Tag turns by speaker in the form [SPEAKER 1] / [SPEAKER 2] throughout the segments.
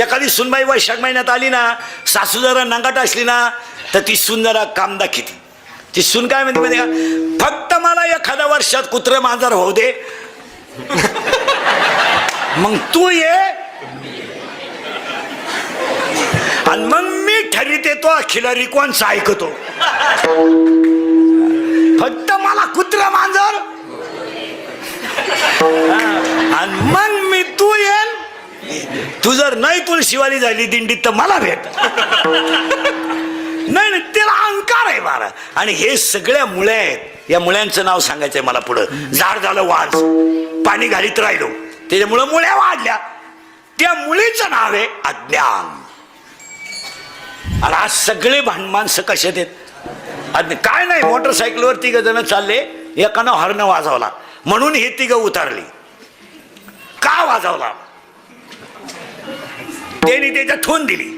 [SPEAKER 1] एखादी सुनबाई वैशाख महिन्यात आली ना सासू जरा नांगाट असली ना तर ती सून जरा काम दाखिती. ती सून काय म्हणते माहिती का? फक्त मला एखाद्या वर्षात कुत्र मांजर होऊ दे. मग तू ये. आणि मग मी ठरीत येतो अखिलरी कोणचा ऐकतो. फक्त मला कुत्र मांजर. आणि मग तू जर नाही तुला शिवाली झाली दिंडीत तर मला भेट. नाही नाही त्याला अंकार आहे बारा आणि हे सगळ्या मुळ्या आहेत. या मुळ्यांचं नाव सांगायचंय मला पुढं. झाड झालं वाज. पाणी घालीत राहिलो. त्याच्यामुळं मुळ्या वाढल्या. त्या मुलीचं नाव आहे अज्ञान. आणि आज सगळे भांड माणसं कशात आहेत? काय नाही मोटरसायकलवर तिघ जण चालले. एकानं हॉर्न वाजवला. म्हणून हे तिघ उतारली. का वाजवला? त्याने त्याच्या ठोन दिली.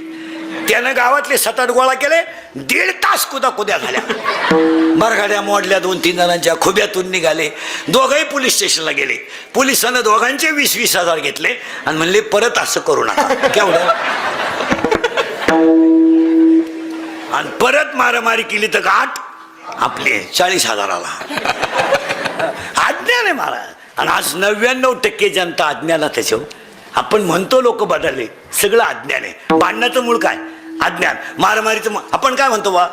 [SPEAKER 1] त्यानं गावातले सतत गोळा केले दीड तास कुदा कुद्या झाल्या. मरगाड्या मोडल्या दोन तीन जणांच्या खुब्यातून निघाले. दोघंही पोलीस स्टेशनला गेले. पोलिसानं दोघांचे वीस वीस हजार घेतले आणि म्हणले परत असं करू नका. केवढं? आणि परत मारामारी केली तर गाठ आपले चाळीस हजाराला. अज्ञान आहे महाराज. आणि आज नव्याण्णव टक्के जनता अज्ञानात त्याच्यावर आपण म्हणतो लोक बदलले. सगळं अज्ञान आहे. भांडणाचं मूळ काय? अज्ञान. मारामारीचं आपण काय म्हणतो बा?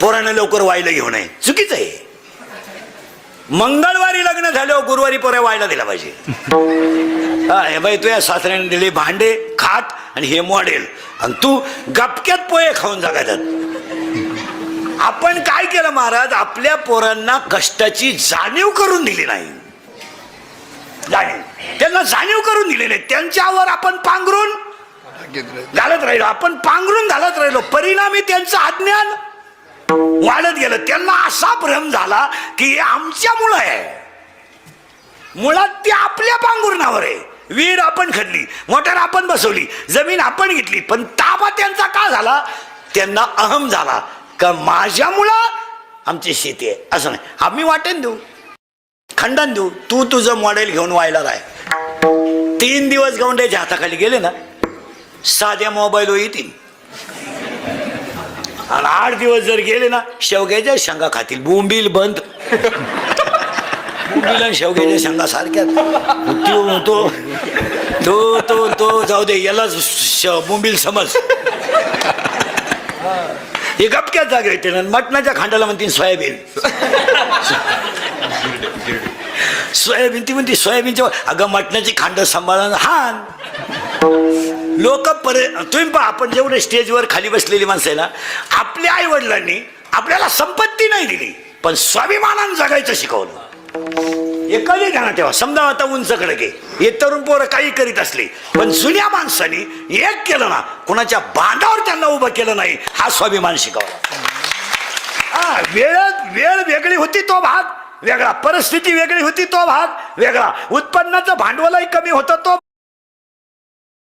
[SPEAKER 1] पोरांना लवकर व्हायला घेऊ नये चुकीचं आहे. मंगळवारी लग्न झालं गुरुवारी पोऱ्या व्हायला दिला पाहिजे. हा हे बाई तुझ्या सासऱ्याने दिले भांडे खाट आणि हे मॉडेल. आणि तू गपक्यात पोहे खाऊन जगायच्यात आपण काय केलं महाराज? आपल्या पोरांना कष्टाची जाणीव करून दिली नाही. जाणीव. त्यांना जाणीव करून दिलेले त्यांच्यावर आपण पांघरून घालत राहिलो. आपण पांघरून घालत राहिलो. परिणामी त्यांचं अज्ञान वाढत गेलं. त्यांना असा भ्रम झाला की हे आमच्यामुळं आहे. मुळात ती आपल्या पांघुरणावर आहे. वीर आपण खडली मोटर आपण बसवली जमीन आपण घेतली पण ताबा त्यांचा का झाला? त्यांना अहम झाला का माझ्यामुळं आमची शेती आहे. असं नाही. आम्ही वाटेन देऊ. खंडन देऊ. तू तुझं मॉडेल घेऊन व्हायला राय तीन दिवस गवंड्याच्या हाताखाली गेले ना साध्या मोबाईल येतील. आणि आठ दिवस जर गेले ना शेवग्याच्या शेंगा खातील. बोंबील बंद. बोंबील आणि शेवग्याच्या शेंगा सारख्या तो तो तो तो तो जाऊ दे याला बोंबील समज. हे गपक्यात जागा येते ना मटणाच्या खांडाला म्हणतील सोयाबीन. सोयाबीन ती म्हणते सोयाबीनच्या अगं मटणाची खांड सांभाळून हान. लोक परे तुम्ही पहा आपण जेवढे स्टेजवर खाली बसलेली माणसं आहे ना आपल्या आई वडिलांनी आपल्याला संपत्ती नाही दिली पण स्वाभिमानानं जगायचं शिकवलं. हे कधी ध्यानात ठेवा समजा आता उंच गे हे तरुण पोरं काही करीत असले पण जुन्या माणसांनी एक केलं ना कुणाच्या बांधावर त्यांना उभं केलं नाही हा स्वाभिमान शिकवला. हा वेळ वेळ वेगळी होती तो भाग. वेगळा परिस्थिती वेगळी होती तो भाग वेगळा उत्पन्नाचं भांडवलही कमी होतं तो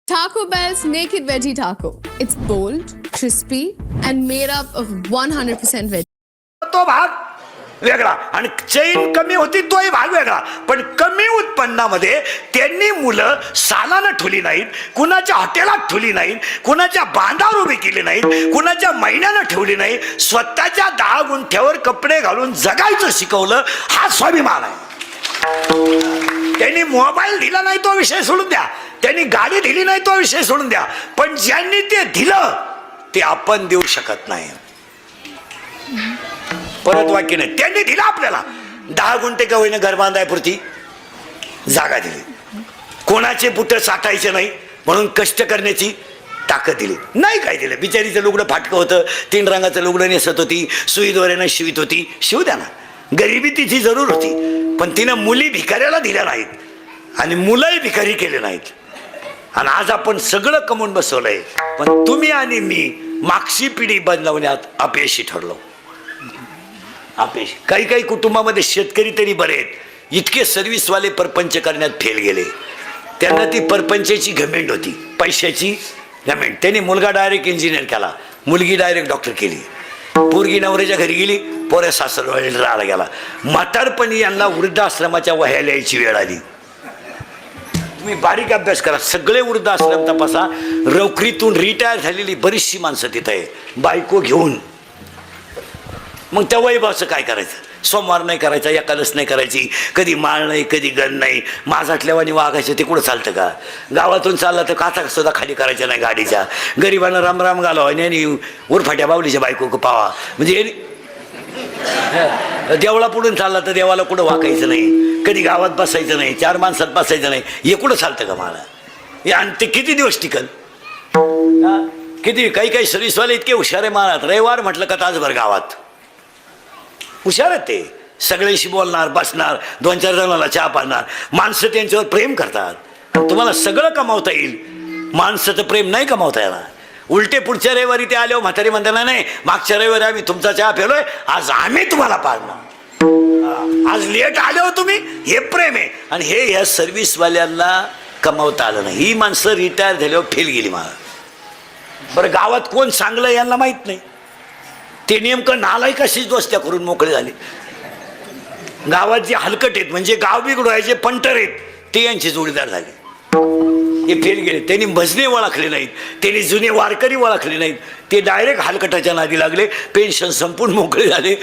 [SPEAKER 2] Taco Bell's Naked Veggie Taco. It's bold, crispy, and made up of 100% veg.
[SPEAKER 1] तो भाग वेगळा. आणि चैन कमी होती तोही भाग वेगळा. पण कमी उत्पन्नामध्ये त्यांनी मुलं सालानं ठुली नाहीत कुणाच्या हॉटेलात ठुली नाहीत कुणाच्या बांधावर उभी केली नाहीत कुणाच्या महिन्यानं ठेवली नाही स्वतःच्या दहा गुंठ्यावर कपडे घालून जगायचं शिकवलं हा स्वाभिमान आहे. त्यांनी मोबाईल दिला नाही तो विषय सोडून द्या. त्यांनी गाडी दिली नाही तो विषय सोडून द्या. पण ज्यांनी ते दिलं ते आपण देऊ शकत नाही. परत वाक्य नाही. त्यांनी दिलं आपल्याला. दहा गुंठे का होईना घर बांधायपुरती जागा दिली. कोणाचे पुट साठायचे नाही म्हणून कष्ट करण्याची ताकद दिली. नाही काय दिलं. बिचारीचं लुगडं फाटकं होतं तीन रंगाचं लुगडं नेसत होती सुईद्वारेनं शिवित होती. शिव द्या ना. गरिबी तिची जरूर होती. पण तिनं मुली भिकाऱ्याला दिल्या नाहीत. आणि मुलंही भिकारी केले नाहीत. आणि आज आपण सगळं कमवून बसवलंय. पण तुम्ही आणि मी मागची पिढी बदलवण्यात अपयशी ठरलो. अपयश काही काही कुटुंबामध्ये शेतकरी तरी बरे आहेत. इतके सर्व्हिसवाले परपंच करण्यात फेल गेले. त्यांना ती परपंचाची घमेंड होती. पैशाची घमेंड त्यांनी मुलगा डायरेक्ट इंजिनियर केला. मुलगी डायरेक्ट डॉक्टर केली. पोरगी नवऱ्याच्या घरी गेली. पोऱ्या सासर राहायला गेला. म्हातारपणी यांना वृद्धाश्रमाच्या वह्या लिहायची वेळ आली. तुम्ही बारीक अभ्यास करा. सगळे वृद्धाश्रम तपासा. नोकरीतून रिटायर झालेली बरीचशी माणसं तिथं आहे बायको घेऊन. मग त्या वैभवाचं काय करायचं? सोमवार नाही करायचा एकादस नाही करायची कधी माळ नाही कधी गण नाही माझाटल्यावानी वाघायचं ते कुठं चालतं का? गावातून चालला तर काचा सुद्धा खाली करायच्या नाही गाडीच्या. गरिबांना रामराम घालावा आणि उरफाट्या बावलीच्या बायको पावा. म्हणजे देवळा पुढून चालला तर देवाला कुठं वाकायचं नाही? कधी गावात बसायचं नाही चार माणसात बसायचं नाही हे कुठं चालतं का मला हे आणि ते किती दिवस टिकल? किती काही काही सर्विसवाले इतके हुशार आहे महाराज रविवार म्हटलं का तासभर गावात? हुशार आहेत ते. सगळ्यांशी बोलणार बसणार दोन चार जणांना चहा पाडणार माणसं त्यांच्यावर प्रेम करतात. तुम्हाला सगळं कमावता येईल. माणसाचं प्रेम नाही कमावता येणार. उलटे पुढच्या रविवारी ते आल्यावर म्हातारी म्हणताना नाही मागच्या रविवारी आम्ही तुमचा चहा फेलोय आज आम्ही तुम्हाला पाडणार आज लेट आल्यावर हो तुम्ही. हे प्रेम आहे. आणि हे या सर्व्हिसवाल्यांना कमावता आलं नाही. ही माणसं रिटायर झाल्यावर फेल गेली मला बरं गावात कोण चांगलं यांना माहीत नाही. ते नेमकं नालाय कशीच दोस्त्या करून मोकळे झाले. गावात जे हलकट आहेत म्हणजे गाव बिघडवायचे पंटर आहेत ते यांचे जोडीदार झाले. हे फेल गेले. त्यांनी भजने ओळखले नाहीत. त्यांनी जुने वारकरी ओळखले नाहीत. ते डायरेक्ट हलकटाच्या नादी लागले. पेन्शन संपून मोकळे झाले.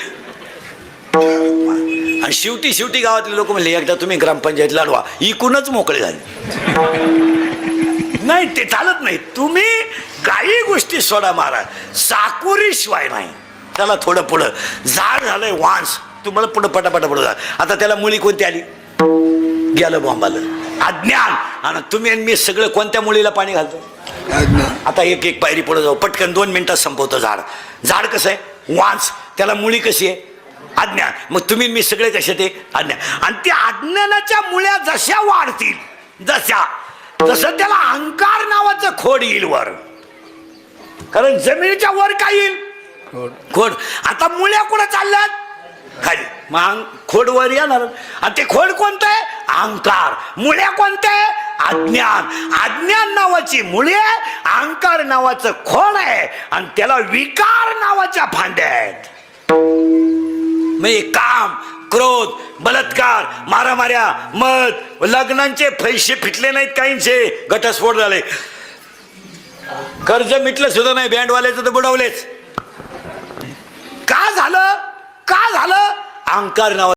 [SPEAKER 1] आणि शेवटी शेवटी गावातले लोक म्हणले एकदा तुम्ही ग्रामपंचायत लढवा. इकूनच मोकळे झाले. नाही ते चालत नाही. तुम्ही काही गोष्टी सोडा मारा साकुरी शिवाय नाही. त्याला थोडं पुढं. झाड झालंय वांस. तुम्हाला पुढं पटापटा पुढं जा. आता त्याला मुली कोणती आली? गेलं बॉम्बाला अज्ञान! आणि तुम्ही आणि मी सगळं कोणत्या मुलीला पाणी घालतो? आता एक एक पायरी पुढे जाऊ. पटकन दोन मिनिटात संपवतो झाड. झाड कसं आहे? वांस. त्याला मुळी कशी आहे? अज्ञान. मग तुम्ही मी सगळे कसे ते? अज्ञान. आणि त्या अज्ञानाच्या मुळ्या जशा वाढतील जशा. तसं त्याला अहंकार नावाचं खोड येईल वर. कारण जमिनीच्या वर काय येईल? खोड. आता मुळ्या कुठं चालल्यात? खाली. मग खोड वर येणार. आणि ते खोड कोणतं आहे? अहंकार मुळ्या कोणते अज्ञान. अज्ञान नावाची मुळे अहंकार नावाचं खोड आहे. आणि त्याला विकार नावाच्या फांद्या आहेत. म्हणजे काम क्रोध बलात्कार मारामाऱ्या मत लग्नांचे पैसे फिटले नाहीत काहींचे. घटस्फोट झाले. कर्ज मिटलं सुद्धा नाही. बँडवाल्याचं तर बुडवलेच. का झालं? का झालं? अहंकार नावा